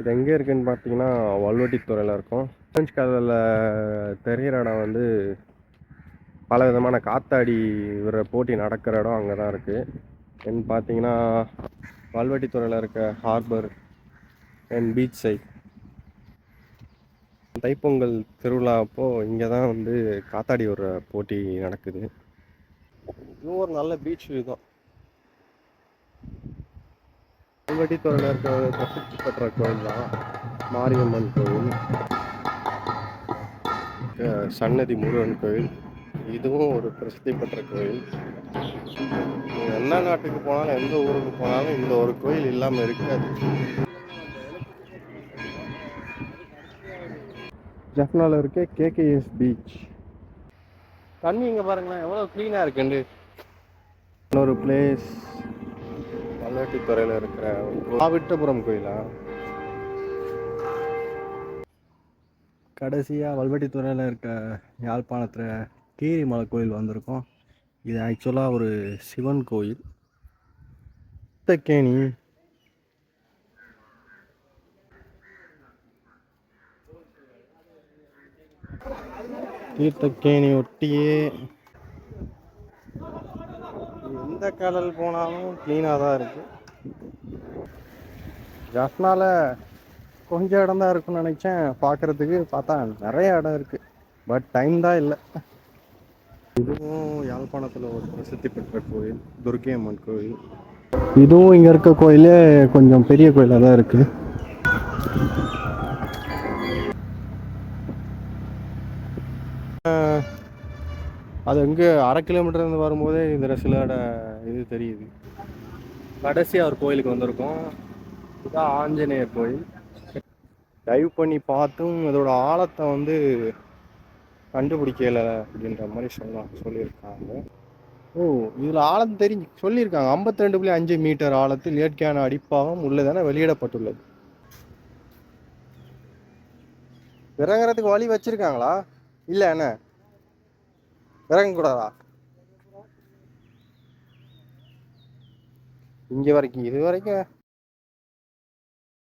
இது எங்கே இருக்குன்னு பார்த்தீங்கன்னா வல்வெட்டித்துறையில் இருக்கும். ஆரஞ்சு கலரில் தெரிகிற இடம் வந்து பல விதமான காத்தாடி விடுற போட்டி நடக்கிற இடம் அங்கே தான் இருக்குது தென் பார்த்தீங்கன்னா வல்வெட்டித்துறையில் இருக்க harbour and beach side Thaipongal திருவிழா அப்போது இங்கே தான் வந்து காத்தாடி விடுற போட்டி நடக்குது. இதுவும் ஒரு நல்ல பீச் வியூ தான். வல்வெட்டித்துறையில் இருக்க பிரசித்தி பெற்ற கோயில் தான் மாரியம்மன் கோயில். சன்னதி முருகன் கோயில். இதுவும் ஒரு பிரசித்தி பெற்ற கோயில். என்ன நாட்டுக்கு போனாலும் எந்த ஊருக்கு போனாலும் இந்த ஒரு கோயில் இல்லாமல் இருக்காது. ஜஃப்னால இருக்க கேகேஎஸ் பீச் தண்ணி இங்கே பாருங்களேன் எவ்வளோ க்ளீனாக இருக்குண்டு. இன்னொரு பிளேஸ் பல்லவட்டித்துறையில் இருக்கிற மாவிட்டபுரம் கோயிலா? கடைசியாக வல்வெட்டித்துறையில் இருக்க யாழ்ப்பாணத்தில் கீரிமலை கோயில் வந்திருக்கோம். இது ஆக்சுவலாக ஒரு சிவன் கோயில். தக்கேணி. தீர்த்தக்கேணி ஒட்டியே எந்த கடல் போனாலும் க்ளீனாக தான் இருக்குது ஜஃப்னால கொஞ்சம் இடம் தான் இருக்குன்னு நினச்சேன். பார்க்கறதுக்கு பார்த்தா நிறைய இடம் இருக்குது பட் டைம் தான் இல்லை. இதுவும் யாழ்ப்பாணத்தில் ஒரு பிரசித்தி பெற்ற கோயில் துர்க்கை அம்மன் கோயில். இதுவும் இங்கே இருக்க கோயிலே கொஞ்சம் பெரிய கோயிலாக தான் இருக்குது அது அங்கே அரை கிலோமீட்டர்லேருந்து வரும்போதே இந்த சிலோட இது தெரியுது. கடைசியாக ஒரு கோயிலுக்கு வந்திருக்கோம். இதுதான் ஆஞ்சநேயர் கோயில். டைவ் பண்ணி பார்த்தும் இதோட ஆழத்தை வந்து கண்டுபிடிக்கல அப்படின்ற மாதிரி சொல்ல சொல்லியிருக்காங்க. ஓ இதில் ஆழம் தெரிஞ்சு சொல்லியிருக்காங்க. 52.5 ரெண்டு புள்ளி அஞ்சு மீட்டர் ஆழத்தில் இயற்கையான அடிப்பாகம் உள்ளதென வெளியிடப்பட்டுள்ளது. இறங்குறதுக்கு வழி வச்சுருக்காங்களா? இல்லை என்ன? இறங்கக்கூடாதா? இங்கே வரைக்கும் இது வரைக்கும்